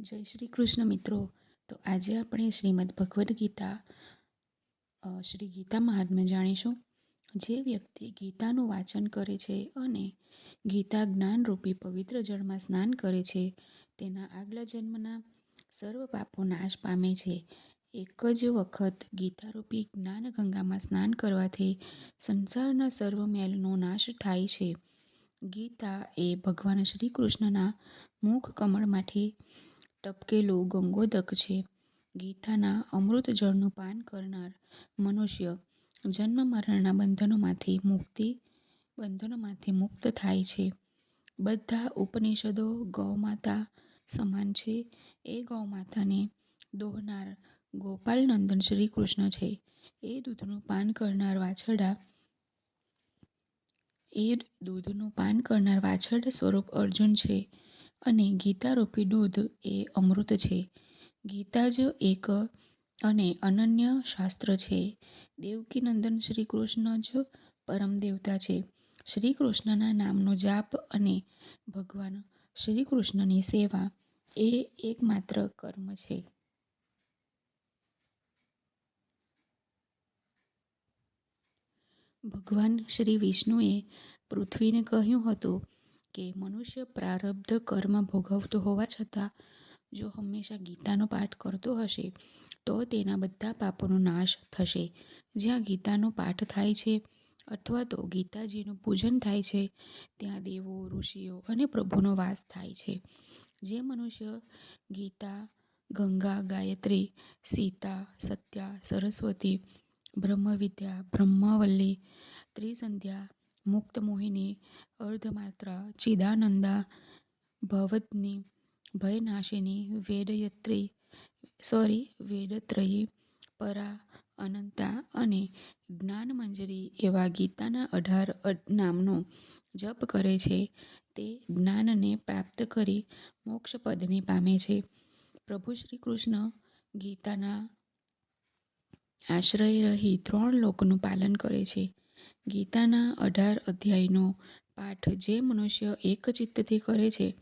જય શ્રી કૃષ્ણ મિત્રો. તો આજે આપણે શ્રીમદ ભગવદ્ ગીતા શ્રી ગીતા મહાત્મ્ય જાણીશું. જે વ્યક્તિ ગીતાનું વાંચન કરે છે અને ગીતા જ્ઞાનરૂપી પવિત્ર જળમાં સ્નાન કરે છે, તેના આગલા જન્મના સર્વ પાપો નાશ પામે છે. એક જ વખત ગીતારૂપી જ્ઞાન ગંગામાં સ્નાન કરવાથી સંસારના સર્વ મેલનો નાશ થાય છે. ગીતા એ ભગવાન શ્રી કૃષ્ણના મુખ કમળમાંથી ટપકેલું ગંગોદક છે. ગીતાના અમૃત જળનું પાન કરનાર મનુષ્ય જન્મ મરણના બંધનોમાંથી મુક્તિ, બંધનોમાંથી મુક્ત થાય છે. બધા ઉપનિષદો ગૌમાતા સમાન છે. એ ગૌમાતાને દોહનાર ગોપાલ નંદન શ્રી કૃષ્ણ છે. એ દૂધનું પાન કરનાર વાછરડા, એ દૂધનું પાન કરનાર વાછરડા સ્વરૂપ અર્જુન છે. અને ગીતારૂપી દૂધ એ અમૃત છે. ગીતા જ એક અને અનન્ય શાસ્ત્ર છે. દેવકી નંદન શ્રી કૃષ્ણ જ પરમ દેવતા છે. શ્રી કૃષ્ણના નામનો જાપ અને ભગવાન શ્રી કૃષ્ણની સેવા એ એકમાત્ર કર્મ છે. ભગવાન શ્રી વિષ્ણુએ પૃથ્વીને કહ્યું હતું કે મનુષ્ય પ્રારબ્ધ કર્મ ભોગવતો હોવા છતાં જો હંમેશા ગીતાનો પાઠ કરતો હશે, તો તેના બધા પાપોનો નાશ થશે. જ્યાં ગીતાનો પાઠ થાય છે અથવા તો ગીતાજીનું પૂજન થાય છે, ત્યાં દેવો, ઋષિઓ અને પ્રભુનો વાસ થાય છે. જે મનુષ્ય ગીતા, ગંગા, ગાયત્રી, સીતા, સત્યા, સરસ્વતી, બ્રહ્મવિદ્યા, બ્રહ્મવલ્લી, ત્રિસંધ્યા મુક્તમોહિની અર્ધમાત્રા, ચિદાનંદા ભવદની ભયનાશિની, વેદયત્રી સોરી વેદત્રયી, પરા, અનંતા અને જ્ઞાનમંજરી એવા ગીતાના અઢાર નામનો જપ કરે છે. તે જ્ઞાનને પ્રાપ્ત કરી મોક્ષપદને પામે છે. પ્રભુ શ્રી કૃષ્ણ ગીતાના આશ્રય રહી ત્રણ લોકનું પાલન કરે છે. ગીતાના અઢાર અધ્યાયનો પાઠ જે મનુષ્ય એક ચિત્તથી કરે છે,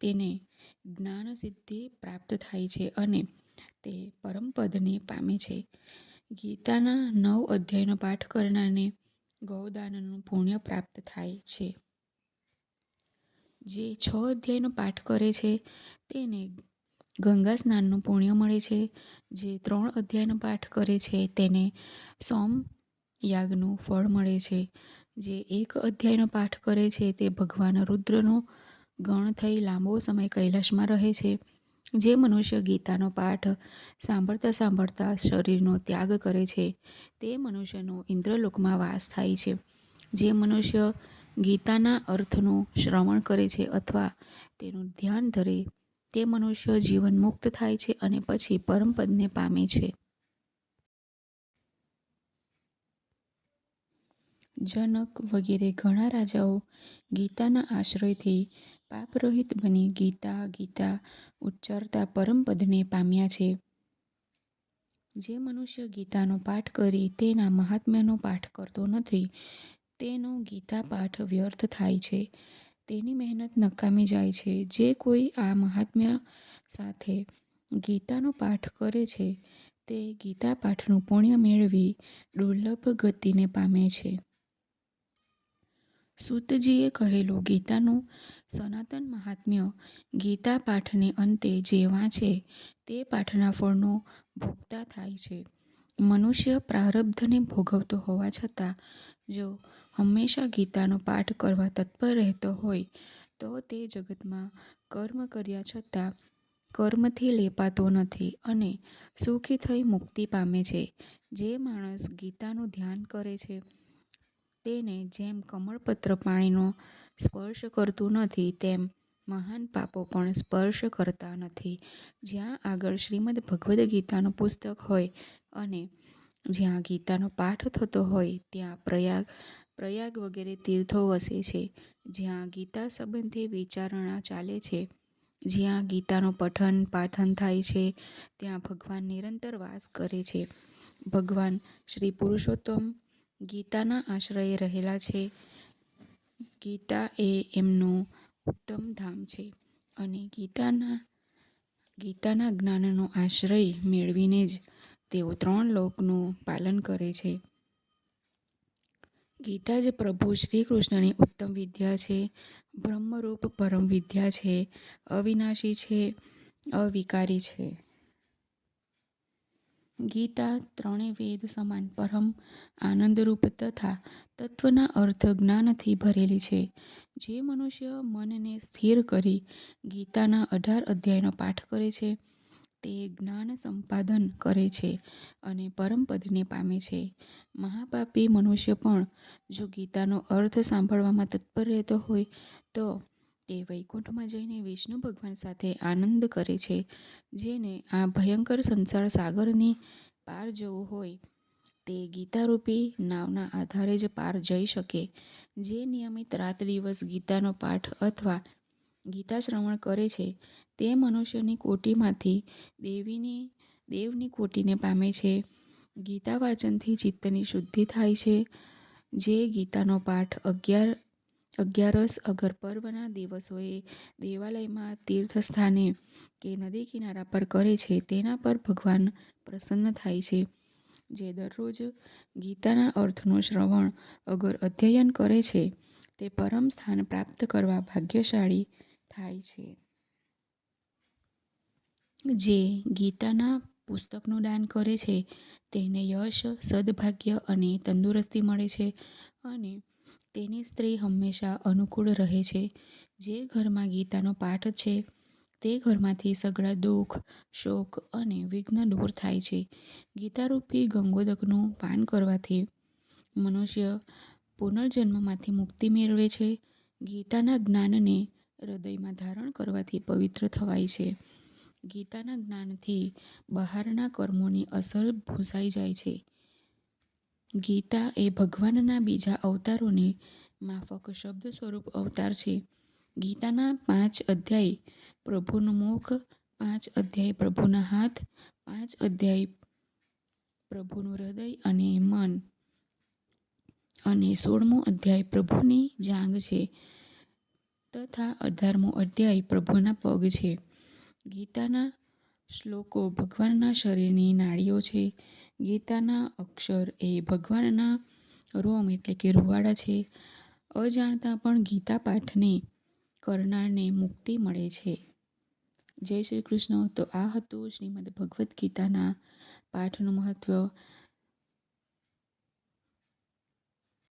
તેને જ્ઞાન સિદ્ધિ પ્રાપ્ત થાય છે અને તે પરમપદને પામે છે. ગીતાના નવ અધ્યાયનો પાઠ કરનારને ગૌદાનનું પુણ્ય પ્રાપ્ત થાય છે. જે છ અધ્યાયનો પાઠ કરે છે, તેને ગંગા સ્નાનનું પુણ્ય મળે છે. જે ત્રણ અધ્યાયનો પાઠ કરે છે, તેને સોમ યાગનું ફળ મળે છે. જે એક અધ્યાયનો પાઠ કરે છે તે ભગવાન રુદ્રનો ગણ થઈ લાંબો સમય કૈલાશમાં રહે છે. જે મનુષ્ય ગીતાનો પાઠ સાંભળતા સાંભળતા શરીરનો ત્યાગ કરે છે, તે મનુષ્યનો ઇન્દ્રલોકમાં વાસ થાય છે. જે મનુષ્ય ગીતાના અર્થનું શ્રવણ કરે છે અથવા તેનું ધ્યાન ધરે, તે મનુષ્ય જીવન મુક્ત થાય છે અને પછી પરમપદને પામે છે. જનક વગેરે ઘણા રાજાઓ ગીતાના આશ્રયથી પાપરહિત બની ગીતા ગીતા ઉચ્ચારતા પરમપદને પામ્યા છે. જે મનુષ્ય ગીતાનો પાઠ કરી તેના મહાત્મ્યનો પાઠ કરતો નથી, તેનો ગીતા પાઠ વ્યર્થ થાય છે. તેની મહેનત નકામી જાય છે. જે કોઈ આ મહાત્મ્ય સાથે ગીતાનો પાઠ કરે છે, તે ગીતા પાઠનું પુણ્ય મેળવી દુર્લભ ગતિને પામે છે. સૂતજીએ કહેલું ગીતાનું સનાતન મહાત્મ્ય. ગીતા પાઠને અંતે જે વાંચે તે પાઠના ફળનો ભોગતા થાય છે. મનુષ્ય પ્રારબ્ધને ભોગવતો હોવા છતાં, જો હંમેશા ગીતાનો પાઠ કરવા તત્પર રહેતો હોય, તો તે જગતમાં કર્મ કર્યા છતાં કર્મથી લેપાતો નથી અને સુખી થઈ મુક્તિ પામે છે. જે માણસ ગીતાનું ધ્યાન કરે છે તેને જેમ કમળપત્ર પાણીનો સ્પર્શ કરતું નથી, તેમ મહાન પાપો પણ સ્પર્શ કરતા નથી. જ્યાં આગળ શ્રીમદ ભગવદ્ ગીતાનું પુસ્તક હોય અને જ્યાં ગીતાનો પાઠ થતો હોય, ત્યાં પ્રયાગ પ્રયાગ વગેરે તીર્થો વસે છે. જ્યાં ગીતા સંબંધી વિચારણા ચાલે છે, જ્યાં ગીતાનું પઠન પાઠન થાય છે, ત્યાં ભગવાન નિરંતર વાસ કરે છે. ભગવાન શ્રી પુરુષોત્તમ ગીતાના આશ્રયે રહેલા છે. ગીતા એ એમનું ઉત્તમ ધામ છે અને ગીતાના ગીતાના જ્ઞાનનો આશ્રય મેળવીને જ તેઓ ત્રણ લોકનું પાલન કરે છે. ગીતા જ પ્રભુ શ્રી કૃષ્ણની ઉત્તમ વિદ્યા છે, બ્રહ્મરૂપ પરમ વિદ્યા છે, અવિનાશી છે, અવિકારી છે. ગીતા ત્રણે વેદ સમાન પરમ આનંદરૂપ તથા તત્વના અર્થ જ્ઞાનથી ભરેલી છે. જે મનુષ્ય મનને સ્થિર કરી ગીતાના અઢાર અધ્યાયનો પાઠ કરે છે, તે જ્ઞાન સંપાદન કરે છે અને પરમપદને પામે છે. મહાપાપી મનુષ્ય પણ જો ગીતાનો અર્થ સાંભળવામાં તત્પર રહેતો હોય તો તે વૈકુંઠમાં જઈને વિષ્ણુ ભગવાન સાથે આનંદ કરે છે, જેને આ ભયંકર સંસાર સાગરની પાર જવું હોય. તે ગીતારૂપી નાવના આધારે જ પાર જઈ શકે, જે નિયમિત રાત દિવસ ગીતાનો પાઠ અથવા ગીતા શ્રવણ કરે છે. તે મનુષ્યની કોટીમાંથી દેવીની, દેવની કોટીને પામે છે. ગીતા વાચનથી ચિત્તની શુદ્ધિ થાય છે, જે ગીતાનો પાઠ અગિયાર અગિયારસ અગર પર્વના દિવસોએ દેવાલયમાં તીર્થસ્થાને કે નદી કિનારા પર કરે છે તેના પર ભગવાન પ્રસન્ન થાય છે. જે દરરોજ ગીતાના અર્થનું શ્રવણ અગર અધ્યયન કરે છે, તે પરમ સ્થાન પ્રાપ્ત કરવા ભાગ્યશાળી થાય છે. જે ગીતાના પુસ્તકનું દાન કરે છે, તેને યશ, સદભાગ્ય અને તંદુરસ્તી મળે છે અને તેની સ્ત્રી હંમેશા અનુકૂળ રહે છે. જે ઘરમાં ગીતાનો પાઠ છે, તે ઘરમાંથી સઘળા દુઃખ, શોક અને વિઘ્ન દૂર થાય છે. ગીતારૂપી ગંગોદકનું પાન કરવાથી મનુષ્ય પુનર્જન્મમાંથી મુક્તિ મેળવે છે. ગીતાના જ્ઞાનને હૃદયમાં ધારણ કરવાથી પવિત્ર થવાય છે. ગીતાના જ્ઞાનથી બહારના કર્મોની અસર ભૂસાઈ જાય છે. ગીતા એ ભગવાનના બીજા અવતારોને માફક શબ્દ સ્વરૂપ અવતાર છે. ગીતાના પાંચ અધ્યાય પ્રભુનું મુખ, પાંચ અધ્યાય પ્રભુના હાથ, પાંચ અધ્યાય પ્રભુનું હૃદય અને મન અને સોળમો અધ્યાય પ્રભુની જાંગ છે તથા અઢારમો અધ્યાય પ્રભુના પગ છે. ગીતાના શ્લોકો ભગવાનના શરીરની નાડીઓ છે. ગીતાના અક્ષર એ ભગવાનના રોમ એટલે કે રૂવાડા છે. અજાણતા પણ ગીતા પાઠને, કરનારને મુક્તિ મળે છે. જય શ્રી કૃષ્ણ. તો આ હતું શ્રીમદ ભગવદ્ ગીતાના પાઠનું મહત્ત્વ